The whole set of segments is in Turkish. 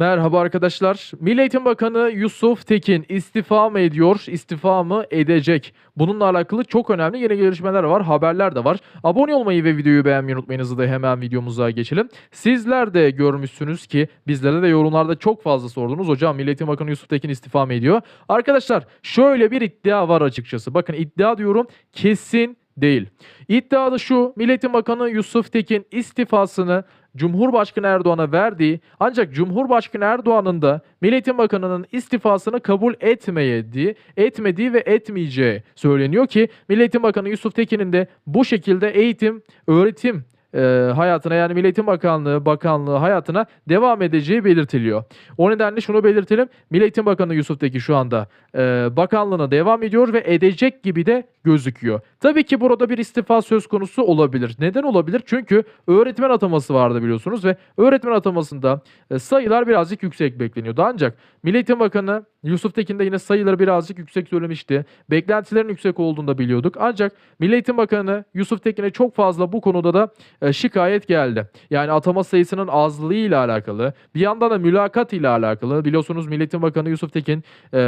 Merhaba arkadaşlar. Milli Eğitim Bakanı Yusuf Tekin istifa mı ediyor, istifa mı edecek? Bununla alakalı çok önemli yeni gelişmeler var, haberler de var. Abone olmayı ve videoyu beğenmeyi unutmayın. Hızlı da hemen videomuza geçelim. Sizler de görmüşsünüz ki bizlere de yorumlarda çok fazla sordunuz. Hocam Milli Eğitim Bakanı Yusuf Tekin istifa mı ediyor? Arkadaşlar şöyle bir iddia var açıkçası. Bakın iddia diyorum kesin değil. İddia da şu Milli Eğitim Bakanı Yusuf Tekin istifasını Cumhurbaşkanı Erdoğan'a verdiği ancak Cumhurbaşkanı Erdoğan'ın da Milli Eğitim Bakanı'nın istifasını kabul etmediği, etmediği ve etmeyeceği söyleniyor ki Milli Eğitim Bakanı Yusuf Tekin'in de bu şekilde eğitim, öğretim e, hayatına yani Milli Eğitim Bakanlığı, Bakanlığı hayatına devam edeceği belirtiliyor. O nedenle şunu belirtelim. Milli Eğitim Bakanı Yusuf Tekin şu anda e, bakanlığına devam ediyor ve edecek gibi de gözüküyor. Tabii ki burada bir istifa söz konusu olabilir. Neden olabilir? Çünkü öğretmen ataması vardı biliyorsunuz ve öğretmen atamasında e, sayılar birazcık yüksek bekleniyordu. Ancak Milli Eğitim Bakanı Yusuf Tekin de yine sayıları birazcık yüksek söylemişti. Beklentilerin yüksek olduğunu da biliyorduk. Ancak Milli Eğitim Bakanı Yusuf Tekin'e çok fazla bu konuda da e, şikayet geldi. Yani atama sayısının azlığı ile alakalı, bir yandan da mülakat ile alakalı. Biliyorsunuz Milli Eğitim Bakanı Yusuf Tekin e,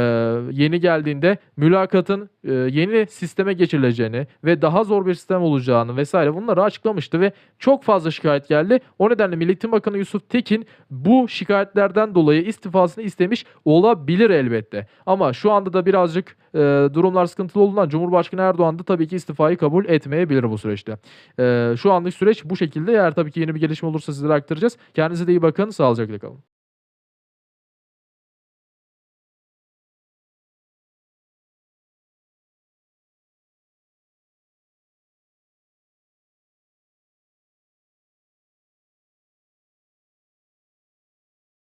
yeni geldiğinde mülakatın e, yeni sisteme geçirileceğini ve daha zor bir sistem olacağını vesaire bunları açıklamıştı ve çok fazla şikayet geldi. O nedenle Milli Eğitim Bakanı Yusuf Tekin bu şikayetlerden dolayı istifasını istemiş olabilir elbette. Ama şu anda da birazcık e, durumlar sıkıntılı olduğundan Cumhurbaşkanı Erdoğan da tabii ki istifayı kabul etmeyebilir bu süreçte. E, şu anlık süreç bu şekilde. Eğer tabii ki yeni bir gelişme olursa sizlere aktaracağız. Kendinize de iyi bakın. Sağlıcakla kalın.